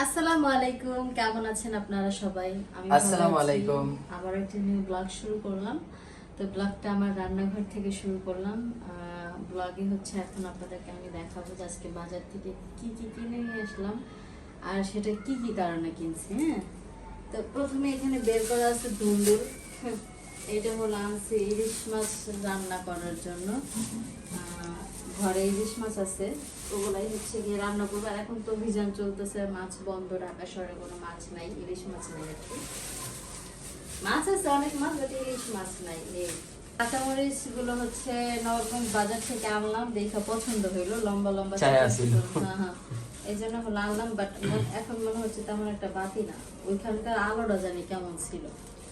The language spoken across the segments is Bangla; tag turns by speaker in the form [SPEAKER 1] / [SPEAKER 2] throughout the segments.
[SPEAKER 1] আসসালামু আলাইকুম কেমন আছেন আপনারা সবাই? আমি
[SPEAKER 2] আসসালামু আলাইকুম।
[SPEAKER 1] আবার একটা নিউ ব্লগ শুরু করলাম। তো ব্লগটা আমার রান্নাঘর থেকে শুরু করলাম। ব্লগে হচ্ছে এখন আপনাদেরকে আমি দেখাবো যে আজকে বাজার থেকে কি কি কিনে নিয়ে আসলাম আর সেটা কি কি কারণে কিনছি হ্যাঁ? তো প্রথমে এখানে বের করা আছে ডুন্ডুর এটা হলো আনছি ইলিশ মাছ রান্না করার জন্য। আহ, ঘরে ইলিশ মাছ আছে ওগুলাই হচ্ছে গিয়ে রান্না করব। আর এখন তো অভিযান চলতেছে মাছ বন্ধ ঢাকা শহরে কোনো মাছ নাই ইলিশ মাছ নাই আর কি। মাছ আছে অনেক মাছ বাট ইলিশ মাছ নাই এই। হচ্ছে নবগঞ্জ বাজার থেকে আনলাম দেখে পছন্দ হইল লম্বা লম্বা। হ্যাঁ হ্যাঁ। এই জন্য হলো আনলাম বাট এখন মনে হচ্ছে তেমন একটা বাতি না। ওইখানকার আলোটা জানি কেমন ছিল।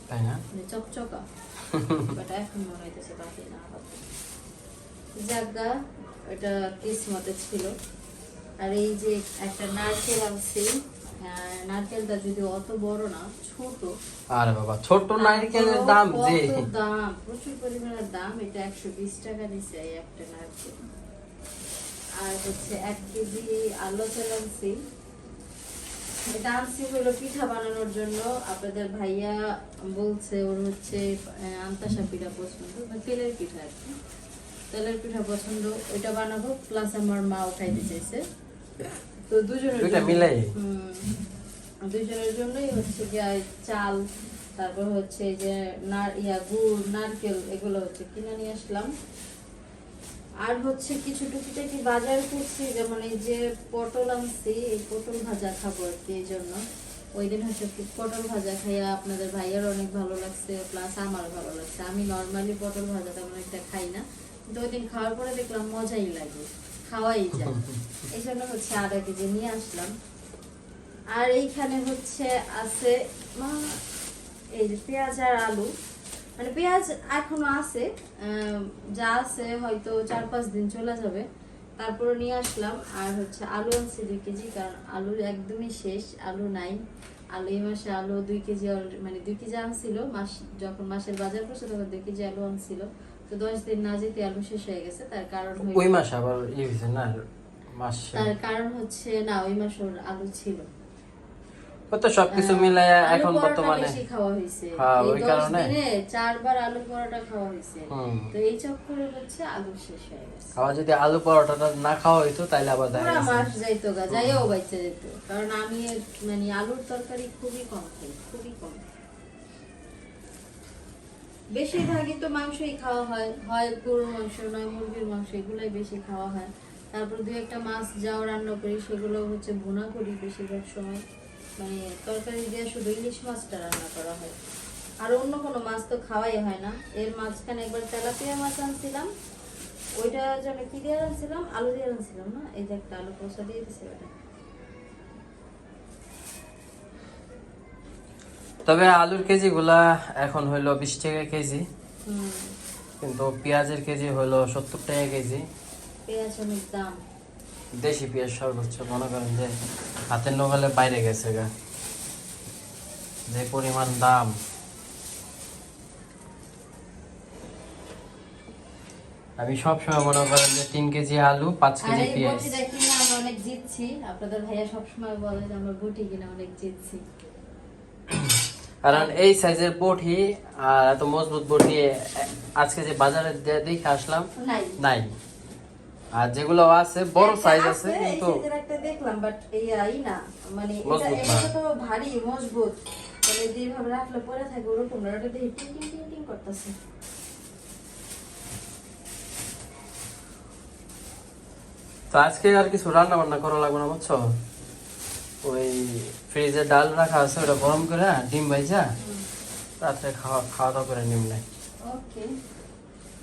[SPEAKER 2] তাই না?
[SPEAKER 1] মানে চকচকা। বাট এখন মনে হইতেছে বাতি না জাগা ওটা কিসমতে ছিল। আর এই যে একটা নারকেল আনছি নারকেলটা যদি অত বড় না ছোট।
[SPEAKER 2] আরে বাবা ছোট নারকেলের দাম যে।
[SPEAKER 1] দাম প্রচুর পরিমাণের দাম। এটা একশো বিশ টাকা নিচ্ছে এই একটা নারকেল। আর হচ্ছে এক কেজি আলো তেল আনছি। এটা আনছি হলো পিঠা বানানোর জন্য। আপনাদের ভাইয়া বলছে ওর হচ্ছে আন্তাসা পিঠা পছন্দ তেলের পিঠা আর কি। তেলের পিঠা পছন্দ ওইটা বানাবো প্লাস আমার মা খাইতে চাইছে। তো দুজনের দুজনের জন্যই হচ্ছে যে চাল তারপর হচ্ছে যে নার ইয়া গুড় নারকেল এগুলো হচ্ছে কিনে নিয়ে আসলাম। আর হচ্ছে কিছু টুকিটাকি বাজার করছি যেমন এই যে পটল আনছি এই পটল ভাজা খাব আর কি এই জন্য। ওই দিন হচ্ছে পটল ভাজা খাইয়া আপনাদের ভাইয়ার অনেক ভালো লাগছে প্লাস আমার ভালো লাগছে। আমি নর্মালি পটল ভাজা তেমন একটা খাই না। কিন্তু ওই দিন খাওয়ার পরে দেখলাম মজাই লাগে খাওয়াই যায়। এই জন্য হচ্ছে আধা কেজি নিয়ে আসলাম। আর এইখানে হচ্ছে আছে মা এই যে পেঁয়াজ আর আলু। মানে পেঁয়াজ এখনও আছে যা আছে হয়তো চার পাঁচ দিন চলে যাবে। তারপরে নিয়ে আসলাম আর হচ্ছে আলু আনছি দুই কেজি কারণ আলু একদমই শেষ আলু নাই। আলু এই মাসে আলু দুই কেজি মানে দুই কেজি আনছিল। মাস যখন মাসের বাজার করছে তখন দুই কেজি আলু আনছিল। তো দশ দিন না যেতে আলু শেষ হয়ে গেছে তার কারণ
[SPEAKER 2] ওই মাস আবার ইয়ে হয়েছে না মাস
[SPEAKER 1] তার কারণ হচ্ছে না ওই মাস ওর আলু ছিল।
[SPEAKER 2] সবকিছু
[SPEAKER 1] আলু
[SPEAKER 2] এখন বর্তমানে
[SPEAKER 1] বেশি খাওয়া হয়েছে।
[SPEAKER 2] হ্যাঁ, ওই কারণে।
[SPEAKER 1] চারবার আলু পরোটা খাওয়া হয়েছে। তো এই চক্করে হচ্ছে আলু শেষ হয়ে গেছে।
[SPEAKER 2] আবার যদি আলু পরোটাটা না খাওয়া হইতো তাহলে আবার দেখা গেছে।
[SPEAKER 1] মাস যাইতো গা যাইও বাইচে যেত। কারণ আমি মানে আলুর তরকারি খুবই কম খাই খুবই কম। বেশিরভাগই তো মাংসই খাওয়া হয় হয় গরুর মাংস নয়, মুরগির মাংস, এগুলোই বেশি খাওয়া হয়। তারপর দু একটা মাছ যাও রান্না করি, সেগুলো হচ্ছে ভুনা করি বেশিরভাগ সময়। মানে তরকারি দিয়ে শুধু ইলিশ মাছটা রান্না করা হয়। আর অন্য কোনো মাছ তো খাওয়াই হয় না। এর মাঝখানে একবার তেলাপিয়া মাছ আনছিলাম। ওইটা যেন কি দিয়ে আনছিলাম? আলু দিয়ে আনছিলাম না? এই যে একটা আলু কষা দিয়ে দিছে ওটা।
[SPEAKER 2] তবে আলুর কেজি গুলা এখন হইল বিশ টাকা কেজি। কিন্তু পেঁয়াজের কেজি হইল সত্তর টাকা কেজি।
[SPEAKER 1] পেঁয়াজ অনেক দাম।
[SPEAKER 2] দেশি পেঁয়াজ সর্বোচ্চ মনে করেন যে হাতের নগালে বাইরে গেছে গা। যে পরিমাণ দাম। আমি সব সময় মনে করেন যে তিন কেজি আলু পাঁচ কেজি পেঁয়াজ।
[SPEAKER 1] অনেক জিতছি। আপনাদের ভাইয়া সবসময় বলে যে আমরা কিনে অনেক জিতছি।
[SPEAKER 2] কারণ এই সাইজের বটি আর এত মজবুত বটি আজকে যে বাজারে দেখে আসলাম
[SPEAKER 1] নাই।
[SPEAKER 2] আর যেগুলো আছে বড় সাইজ আছে কিন্তু
[SPEAKER 1] দেখলাম বাট এই না মানে এটা তো ভারী মজবুত। মানে যেভাবে রাখলে পরে থাকে ওরকম না ওটা দেখে টিং টিং টিং টিং করতেছে।
[SPEAKER 2] তো আজকে আর কিছু রান্না বান্না করা লাগবে না বুঝছ? ওই ফ্রিজে ডাল রাখা আছে ওটা গরম করে ডিম ভাইজা রাত্রে খাওয়া খাওয়া দাওয়া করে নিম নাই।
[SPEAKER 1] ওকে।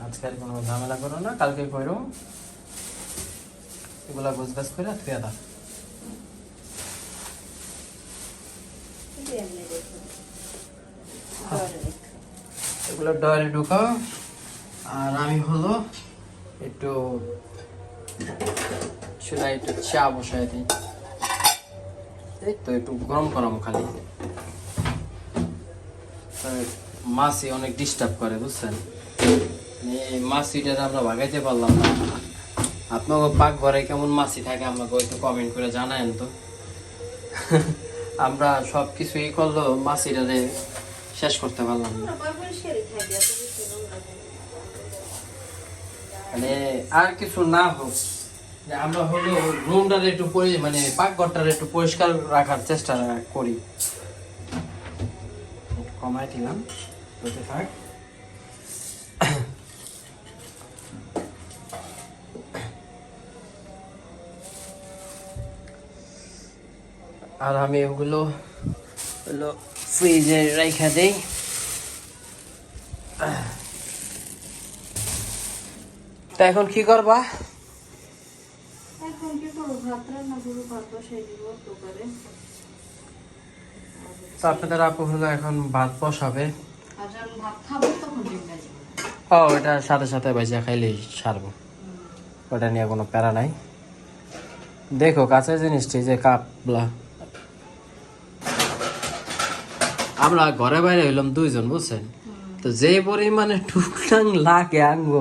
[SPEAKER 2] আজকে আর কোনো ঝামেলা করো না কালকে করো। এগুলা গোছ গাছ করে থুয়ে দাও।
[SPEAKER 1] রেখো।
[SPEAKER 2] এগুলো ডয়ারে ঢুকাও আর আমি হলো একটু চুলায় একটু চা বসাই দিই। তো একটু গরম গরম খালি অনেক ডিস্টার্ব করে বুঝছেন মাছিটা আমরা ভাগাইতে পারলাম না। আপনাকে পাক ঘরে কেমন থাকে আমাকে একটু কমেন্ট করে জানায়েন তো। আমরা সব করল শেষ করতে পারলাম না। মানে আর কিছু না হোক আমরা হলো রুমটার একটু পরি মানে পাকঘরটার একটু পরিষ্কার রাখার চেষ্টা করি। কমাই দিলাম। আর আমি ওগুলো হলো ফ্রিজে রেখে দেই। তা এখন কি করব?
[SPEAKER 1] ভাত রান্না করব ভাত বসাই দিব কুকারে
[SPEAKER 2] তো আপনাদের আপু হলো এখন ভাত বসাবে। ও এটা সাথে সাথে খাইলেই সারবো। ওটা নিয়ে কোনো প্যারা নাই। দেখো কাছে জিনিসটি যে কাপলা। আমরা ঘরে বাইরে হইলাম দুইজন বুঝছেন? তো যে পরিমাণে টুকটাং লাগে আনব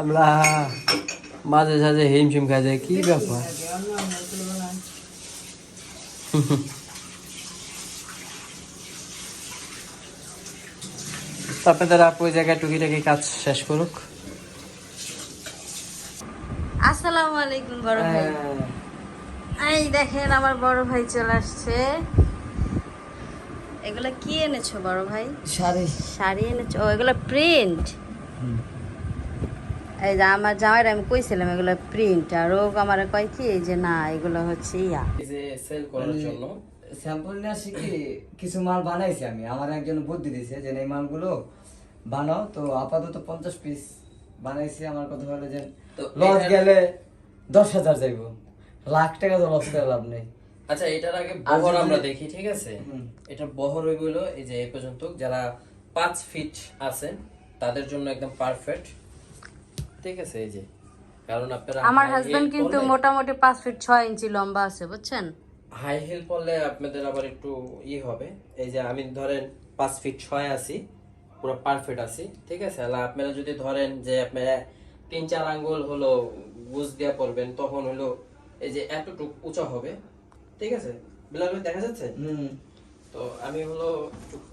[SPEAKER 2] আমরা মাঝে সাঝে হিমশিম খাই যায় কি ব্যাপার
[SPEAKER 1] অন্য অন্য এগুলো না
[SPEAKER 2] তো আপনাদের আপু ওই জায়গায় টুকিটাকি কাজ শেষ করুক।
[SPEAKER 1] আসসালামু আলাইকুম বড় ভাই। এই দেখেন আমার বড় ভাই চলে আসছে। এগুলা কি এনেছো বড় ভাই?
[SPEAKER 2] শাড়ি।
[SPEAKER 1] শাড়ি এনেছো। ও এগুলো প্রিন্ট? এই যে আমার জামাইরা আমি কইছিলাম এগুলো প্রিন্ট আর ও আমার কয় কি এই যে না এগুলো হচ্ছে ইয়া।
[SPEAKER 2] এই যে সেল করার জন্য।
[SPEAKER 3] স্যাম্পল নিয়ে আসি কি কিছু মাল বানাইছি আমি। আমার একজন বুদ্ধি দিয়েছে যে এই মালগুলো বানাও। তো আপাতত পঞ্চাশ পিস বানাইছি। আমার কথা হলো যে
[SPEAKER 2] তো
[SPEAKER 3] লস গেলে দশ হাজার যাইবো। লাখ টাকা তো লস করে লাভ নেই।
[SPEAKER 2] আচ্ছা এটার আগে বহর আমরা দেখি ঠিক আছে?
[SPEAKER 3] হুম।
[SPEAKER 2] এটা বহর হইগুলো এই যে এই পর্যন্ত যারা পাঁচ ফিট আছে তাদের জন্য একদম পারফেক্ট ঠিক আছে এই যে। কারণ আপনারা
[SPEAKER 1] আমার হাজবেন্ড কিন্তু মোটামুটি পাঁচ ফিট ছয় ইঞ্চি লম্বা আছে বুঝছেন?
[SPEAKER 2] হাই হিল পরলে আপনাদের আবার একটু ই হবে। এই যে আমি ধরেন পাঁচ ফিট ছয় আছি পুরো পারফেক্ট আছি ঠিক আছে? আর আপনারা যদি ধরেন যে আপনারা তিন চার আঙ্গুল হলো বুঝ দিয়া পড়বেন তখন হলো এই যে এতটুকু উঁচা হবে ঠিক আছে? বিলাল দেখা যাচ্ছে?
[SPEAKER 3] হুম।
[SPEAKER 2] তো আমি হলো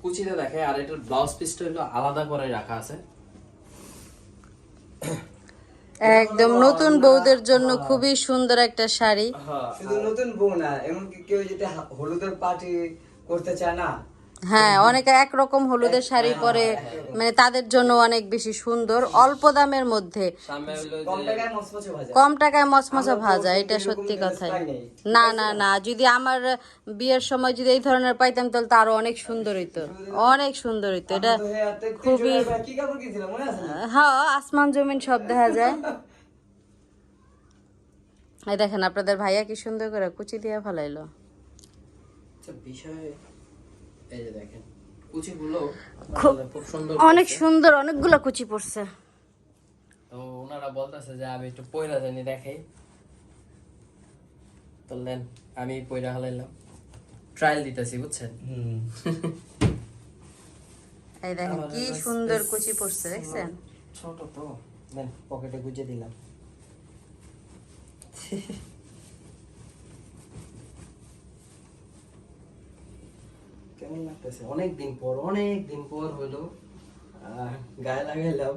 [SPEAKER 2] কুচিতে দেখে আর এটার ব্লাউজ পিসটা হলো আলাদা করে রাখা আছে।
[SPEAKER 1] একদম নতুন বউদের জন্য খুবই সুন্দর একটা শাড়ি।
[SPEAKER 2] হ্যাঁ
[SPEAKER 3] শুধু নতুন বউ না এমনকি কেউ যদি হলুদের পার্টি করতে চায় না
[SPEAKER 1] হ্যাঁ অনেকে একরকম হলুদের শাড়ি পরে মানে তাদের জন্য অনেক বেশি সুন্দর অল্প দামের মধ্যে।
[SPEAKER 3] কম টাকায় মচমচে ভাজা।
[SPEAKER 1] এটা সত্যি কথাই। না না না যদি আমার বিয়ের সময় যদি এই ধরনের পাইতাম তাহলে তো আরও অনেক সুন্দর হইতো। অনেক সুন্দর হইতো এটা খুবই-
[SPEAKER 3] মনে?
[SPEAKER 1] হ্যাঁ আসমান জমিন সব দেখা যায়। এই দেখেন আপনাদের ভাইয়া কি সুন্দর করে কুচি দিয়ে ফেলাইলো।
[SPEAKER 2] আচ্ছা বিষয় এই যে দেখেন কুচিগুলো
[SPEAKER 1] খুব-
[SPEAKER 2] খুব সুন্দর
[SPEAKER 1] অনেক সুন্দর অনেকগুলো কুচি পড়ছে।
[SPEAKER 2] তো ওনারা বলতেছে যে আমি একটু পয়রা জানি দেখাই। তো নেন আমি পয়রা হালাইলাম। ট্রায়াল দিতেছি বুঝছেন?
[SPEAKER 1] এই দেখেন কি সুন্দর কুচি পড়ছে দেখছেন?
[SPEAKER 2] ছোট তো। নেন পকেটে গুজে দিলাম। কেমন লাগতেছে? অনেক দিন পর অনেক দিন পর হলো গায়ে লাগাইলাম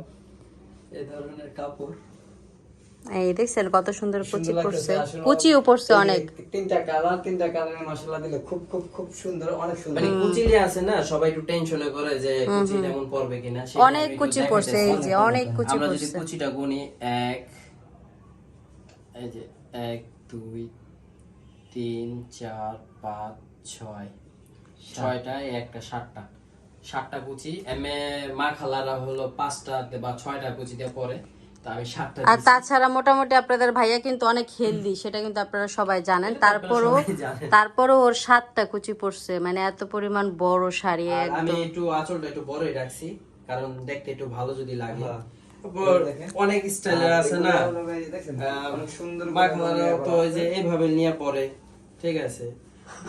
[SPEAKER 2] এই ধরনের কাপড়।
[SPEAKER 1] এই দেখছেন কত সুন্দর কুচি পড়ছে কুচিও পড়ছে অনেক।
[SPEAKER 3] তিনটা কালার তিনটা কালারের মশলা দিলে খুব খুব খুব সুন্দর অনেক সুন্দর।
[SPEAKER 2] মানে কুচিলে আছে না সবাই একটু টেনশনে করে যে কুচি তেমন পড়বে কিনা
[SPEAKER 1] অনেক কুচি পড়ছে এই যে অনেক কুচি পড়ছে
[SPEAKER 2] আমরা যদি কুচিটা গুনি এক এই যে এক দুই তিন চার পাঁচ ছয়। ছয়টা একটা সাতটা। সাতটা কুচি। এম এ মা খালারা হলো পাঁচটা বা ছয়টা কুচি দিয়ে পরে তো আমি সাতটা
[SPEAKER 1] আর তাছাড়া মোটামুটি আপনাদের ভাইয়া কিন্তু অনেক হেলদি সেটা কিন্তু আপনারা সবাই জানেন। তারপরও তারপরও ওর সাতটা কুচি পড়ছে। মানে এত পরিমাণ বড় শাড়ি
[SPEAKER 2] আমি
[SPEAKER 1] একদম।
[SPEAKER 2] একটু আঁচলটা একটু বড়ই রাখছি কারণ দেখতে একটু ভালো যদি লাগে।
[SPEAKER 3] হ্যাঁ।
[SPEAKER 2] অনেক স্টাইলের আছে না?
[SPEAKER 3] অনেক সুন্দর
[SPEAKER 2] তো
[SPEAKER 3] করা
[SPEAKER 2] ওই যে এইভাবে নিয়ে পড়ে ঠিক আছে?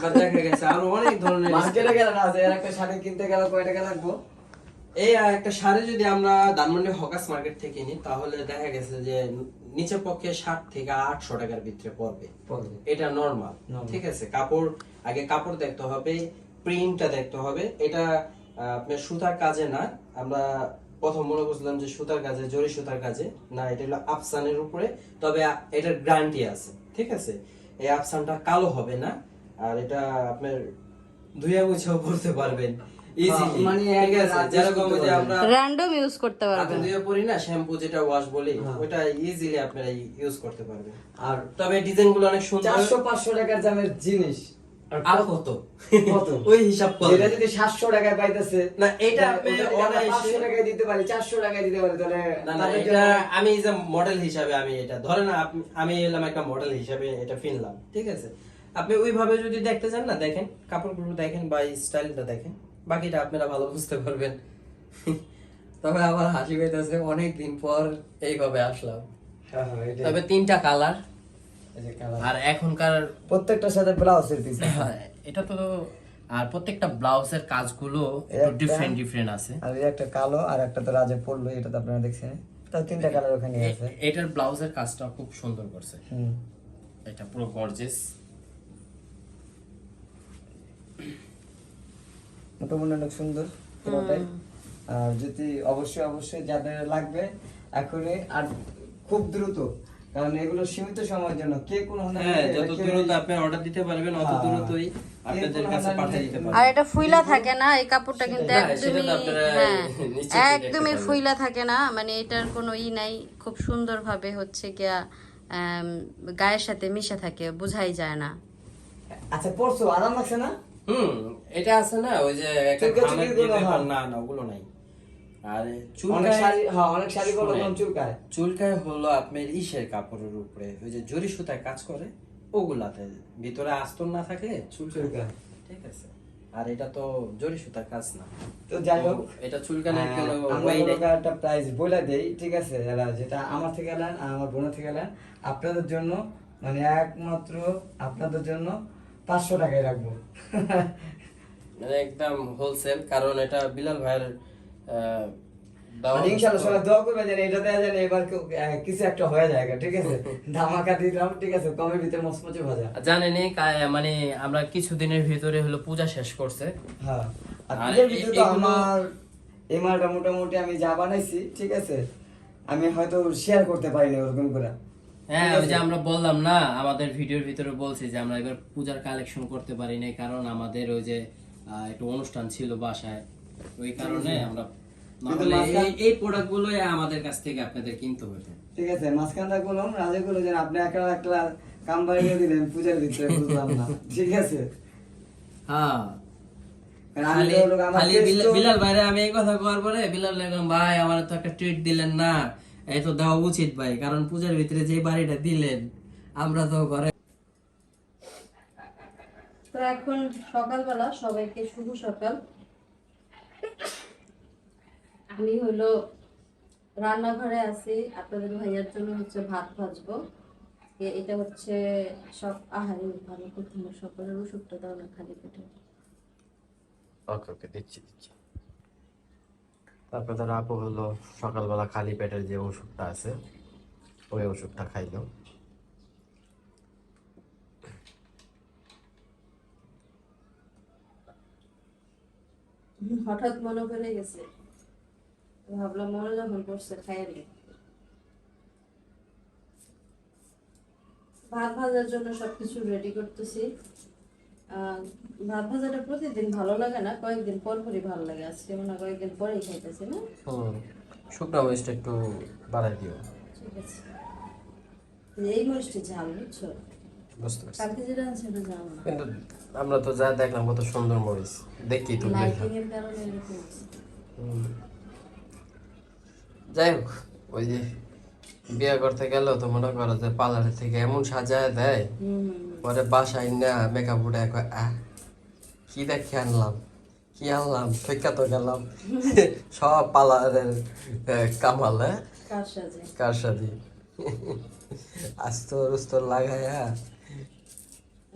[SPEAKER 2] বা দেখা গেছে আরও অনেক ধরনের
[SPEAKER 3] মার্কেটে গেলে না যে একটা শাড়ি কিনতে গেলে কয় টাকা লাগবো?
[SPEAKER 2] এই একটা শাড়ি যদি আমরা ধানমন্ডি হকাস মার্কেট থেকে নিই তাহলে দেখা গেছে যে নিচে পক্ষে ষাট থেকে আটশো টাকার ভিতরে পড়বে।
[SPEAKER 3] পড়বে।
[SPEAKER 2] এটা নর্মাল ঠিক আছে? কাপড় আগে কাপড় দেখতে হবে প্রিন্টটা দেখতে হবে। এটা আপনার সুতার কাজে না আমরা প্রথম মনে করছিলাম যে সুতার কাজে জরি সুতার কাজে। না এটা হলো আফসানের উপরে তবে এটার গ্যারান্টি আছে ঠিক আছে? এই আফসানটা কালো হবে না আর এটা আপনার ধুয়া মুছেও পড়তে পারবেন। ইজিলি
[SPEAKER 3] মানে
[SPEAKER 2] ঠিক আছে যেরকম
[SPEAKER 3] করতে
[SPEAKER 2] যে
[SPEAKER 3] পারবেন।
[SPEAKER 2] আমরা
[SPEAKER 1] র্যান্ডম ইউজ করতে পারবেন।
[SPEAKER 2] ধুয়ে পরি না শ্যাম্পু যেটা ওয়াশ বলি
[SPEAKER 3] হ্যাঁ।
[SPEAKER 2] ওটা ইজিলি আপনারা ইউজ করতে পারবেন।
[SPEAKER 3] আর
[SPEAKER 2] তবে ডিজাইন অনেক সুন্দর।
[SPEAKER 3] চারশো পাঁচশো টাকার দামের জিনিস।
[SPEAKER 2] আর কত?
[SPEAKER 3] কত?
[SPEAKER 2] ওই হিসাব কত
[SPEAKER 3] এটা যদি সাতশো টাকায় পাইতেছে
[SPEAKER 2] না, এটা আপনি
[SPEAKER 3] ওটা যদি আমরা
[SPEAKER 2] অনায়াসে-
[SPEAKER 3] 500 টাকায় দিতে পারি চারশো টাকায় দিতে পারি তাহলে
[SPEAKER 2] না না এটা আমি যে মডেল হিসাবে আমি এটা ধরেন আমি এলাম একটা মডেল হিসাবে এটা কিনলাম ঠিক আছে? আপনি ওইভাবে যদি দেখতে চান না দেখেন কাপড়গুলো দেখেন বা স্টাইলটা দেখেন বাকিটা আপনারা ভালো বুঝতে পারবেন। তবে আমার হাসি পেতেছে অনেক দিন পর এইভাবে আসলাম।
[SPEAKER 3] হ্যাঁ, হ্যাঁ।
[SPEAKER 2] তবে তিনটা কালার। আর এখনকার
[SPEAKER 3] প্রত্যেকটার সাথে ব্লাউজের পিস
[SPEAKER 2] হ্যাঁ, এটা তো আর প্রত্যেকটা ব্লাউজের কাজগুলো
[SPEAKER 3] একটা-
[SPEAKER 2] ডিফারেন্ট ডিফারেন্ট আছে।
[SPEAKER 3] আর একটা কালো আর একটা তো রাজে পড়ল এটা তো আপনারা দেখছেন। তাও তিনটা কালার ওখানে আছে।
[SPEAKER 2] এটার ব্লাউজের কাজটা খুব সুন্দর করছে।
[SPEAKER 3] হুম।
[SPEAKER 2] এটা পুরো গর্জেস
[SPEAKER 3] মোটামুটি অনেক সুন্দর পুরোটাই। আর যদি অবশ্যই অবশ্যই যাদের লাগবে এখনই আর খুব দ্রুত কারণ এগুলো সীমিত সময়ের জন্য। কে কোন
[SPEAKER 2] হ্যাঁ যত দ্রুত আপনি অর্ডার দিতে পারবেন অত
[SPEAKER 3] হ্যাঁ।
[SPEAKER 2] দ্রুতই আপনাদের কাছে পাঠিয়ে
[SPEAKER 3] নিতে-
[SPEAKER 2] দিতে
[SPEAKER 1] আর এটা ফুইলা থাকে না এই কাপড়টা কিন্তু
[SPEAKER 2] না, সেটা তো
[SPEAKER 1] একদমই হ্যাঁ একদমই ফুইলা থাকে না মানে এটার কোনো ই নাই। খুব সুন্দরভাবে হচ্ছে গিয়া গায়ের সাথে মিশে থাকে বোঝাই যায় না।
[SPEAKER 3] আচ্ছা পরশু আরাম লাগছে না?
[SPEAKER 2] হুম এটা আছে না ওই যে। না না ওগুলো নাই। আর চুলকায়
[SPEAKER 3] হ্যাঁ অনেক শাড়ি বলো চুলকায়?
[SPEAKER 2] চুলকায় হলো আপনার ইসের কাপড়ের উপরে ওই যে জরি সুতায় কাজ করে ওগুলাতে। ভিতরে আস্তর না থাকে চুলকায়। ঠিক আছে। আর এটা তো জরি সুতার কাজ না।
[SPEAKER 3] তো যাই হোক
[SPEAKER 2] এটা চুলকানোর
[SPEAKER 3] হ্যাঁ,
[SPEAKER 2] কোনো নেই।
[SPEAKER 3] একটা প্রাইস বলে দেই ঠিক আছে? যেটা আমার থেকে এলেন আমার বোনের থেকে এলেন আপনাদের জন্য মানে একমাত্র আপনাদের জন্য পাঁচশো টাকায় রাখব।
[SPEAKER 2] মানে একদম হোলসেল কারণ এটা বিলাল ভাইয়ের
[SPEAKER 3] মানে ইনশাল্লাহ
[SPEAKER 2] হচ্ছে। তো।
[SPEAKER 3] সবাই দোয়া করবে যেন এটা দেওয়া যেন এবার কিছু একটা হয়ে যায় ঠিক আছে? ধামাকা দিলাম ঠিক আছে? কমের ভিতরে ভাজা।
[SPEAKER 2] জানেনি মানে আমরা কিছুদিনের ভিতরে হলো পূজা শেষ করছে।
[SPEAKER 3] হ্যাঁ। আর পূজার ভিতরে তো আমার মোটামুটি আমি যা বানাইছি ঠিক আছে? আমি হয়তো শেয়ার করতে পারিনি ওরকম করে।
[SPEAKER 2] হ্যাঁ ওই যে আমরা বললাম না আমাদের ভিডিওর ভিতরে বলছি যে আমরা এবার পূজার কালেকশন করতে পারি নাই কারণ আমাদের ওই যে একটু অনুষ্ঠান ছিল বাসায়। ওই কারণে আমরা এই- এই প্রোডাক্টগুলো আমাদের কাছ থেকে আপনাদের কিনতে হতো
[SPEAKER 3] ঠিক আছে মাঝখানটা রাজে করল যে আপনি একটা একটা কাম বাড়িয়ে দিলেন পূজার ভিতরে বুঝলাম না। ঠিক আছে।
[SPEAKER 2] হ্যাঁ। খালি বিলাল ভাইরে আমি এই কথা কওয়ার পরে বিলাল ভাই আমার তো একটা ট্রিট দিলেন না। এই তো দেওয়া উচিত ভাই কারণ পূজার ভিতরে যে বাড়িটা দিলেন আমরা তো ঘরে
[SPEAKER 1] তো এখন সকালবেলা সবাইকে শুভ সকাল। আমি হলো রান্নাঘরে আছি আপনাদের ভাইয়ার জন্য হচ্ছে ভাত ভাজবো। এটা হচ্ছে সব আহারে ভালো হবে সকালের ওষুধটা দাও না খালি পেটে।
[SPEAKER 2] ওকে ওকে দিচ্ছি দিচ্ছি। তারপর ধর আপু হলো সকালবেলা খালি পেটের যে ওষুধটা আছে, ওই ওষুধটা খাইলো।
[SPEAKER 1] হঠাৎ মনে পড়ে গেছে। ভাবলাম মনে যখন পড়ছে খাইয়ে নি। ভাত ভাজার জন্য সবকিছু রেডি করতেছি। ভাত ভাজাটা প্রতিদিন ভালো লাগে না কয়েকদিন পর পরই ভালো লাগে। আজকে মনে কয়েকদিন পরেই খাইতেছি না?
[SPEAKER 2] শুকনো মরিচটা একটু বাড়াই দিও।
[SPEAKER 1] ঠিক আছে। এই মরিচটি ঝাল বুঝছ?
[SPEAKER 2] বুঝতে পারছি।
[SPEAKER 1] কালকে যেটা আছে ঝাল
[SPEAKER 2] কিন্তু আমরা তো যা দেখলাম কত সুন্দর মরিচ। দেখি তো
[SPEAKER 1] লাইটিং এর কারণে এরকম। হচ্ছে।
[SPEAKER 2] যাই হোক ওই যে বিয়ে করতে গেল তো মনে করো যে পার্লার থেকে এমন সাজায় দেয়। পরে বাসায় না মেকআপ উঠে আহ কি দেখে আনলাম কি আনলাম ফেকা তো গেলাম। সব পার্লারের কামালে
[SPEAKER 1] কার সাজে?
[SPEAKER 2] আস্তর উস্তর লাগায়া।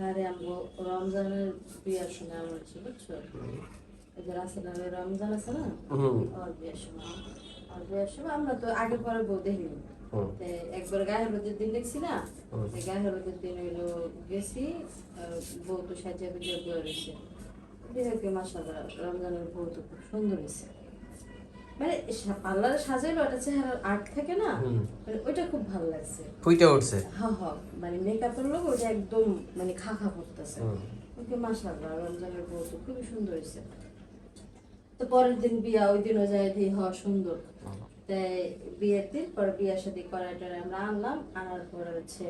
[SPEAKER 1] আরে আমগো রমজানের বিয়ার সময় আমার ছিল বুঝছ? যে রাসেলের রমজান আছে না? আর বিয়ার সময়। আর বিয়ার সময় আমরা তো আগে পরে বউ দেখিনি। তে একবার গায়ে হলুদের দিন দেখছি না গায়ে হলুদের দিন হইল গেছি বউ তো রয়েছে মাসাল্লাহ রমজানের বউ তো খুব সুন্দর হয়েছে মানে পার্লারে সাজাইলো একটা চেহারার আর্ট থাকে না মানে ওইটা খুব ভালো লাগছে
[SPEAKER 2] ফুইটে উঠছে
[SPEAKER 1] হ্যাঁ হ্যাঁ মানে মেকআপের লোক ওইটা একদম মানে খা খা করতেছে ওকে মাসাল্লাহ রমজানের বউ তো খুবই সুন্দর হয়েছে তো পরের দিন বিয়া ওই দিনও যায় দিয়ে হওয়া সুন্দর তাই বিয়ের দিন পরে সাথে করাই টরাই আমরা আনলাম। আনার পরে হচ্ছে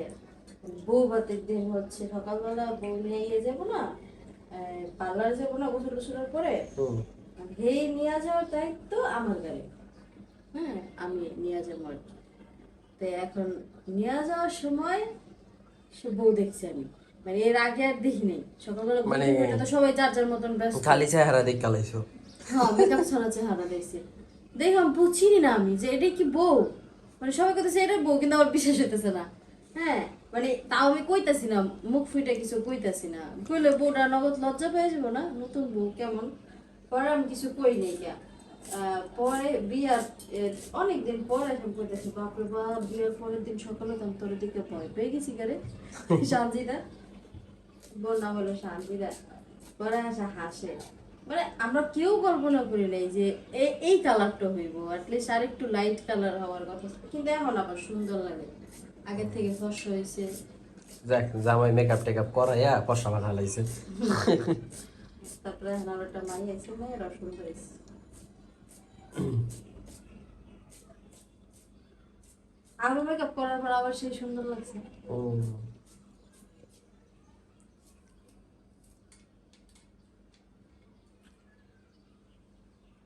[SPEAKER 1] বউ ভাতের দিন হচ্ছে সকালবেলা বউ নিয়ে ইয়ে যাব না পার্লার যাব না গোসল টোসলের পরে। হেই নিয়ে যাওয়ার দায়িত্ব আমার গাড়ি হ্যাঁ আমি নিয়ে যাব আর কি। তো এখন নিয়ে যাওয়ার সময় সে বউ দেখছি আমি। মানে এর আগে আর দেখি নেই। সকালবেলা
[SPEAKER 2] মানে-
[SPEAKER 1] তো সবাই যার যার মতন ব্যস্ত।
[SPEAKER 2] খালি চেহারা দেখ কালাইছো
[SPEAKER 1] হ্যাঁ মেকআপ ছাড়া চেহারা দেখছি। দেখলাম বুঝিনি না আমি যে এটা কি বউ? মানে সবাই কইতেছে এটা বউ কিন্তু আমার বিশ্বাস হইতেছে না। হ্যাঁ মানে তাও আমি কইতাছি না মুখ ফুটে কিছু কইতাছি না। কইলে বউটা নগদ লজ্জা পেয়ে যাব না? নতুন বউ কেমন? পরে আমি কিছু কই নেই গিয়া। পরে বিয়ার অনেক দিন পরে এখন কইতাছি বাপরে বাপ বিয়ার পরের দিন সকালে তো তোর দিকে ভয় পেয়ে গেছি গারে শান্তিদা বোন নাম হলো শান্তিদা। পরে আসা হাসে। মানে আমরা কেউ কল্পনা করি নাই যে এই কালারটা হইব অ্যাটলিস্ট আর একটু লাইট কালার হওয়ার কথা। কিন্তু এখন আবার সুন্দর লাগে। আগের থেকে ফর্স হয়েছে।
[SPEAKER 2] জামাই মেকআপ টেকআপ করাইয়া পশা বানা লাইছে।
[SPEAKER 1] তারপরে এখন একটা মাই আছে সুন্দর হয়েছে। আরও মেকআপ করার পর আবার সেই সুন্দর লাগছে।
[SPEAKER 2] হুম।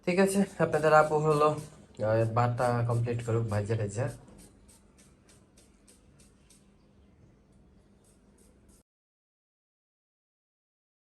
[SPEAKER 2] ঠিক আছে আপনাদের আপু হলো। বাটা কমপ্লিট করুক ভাইজা টাইজা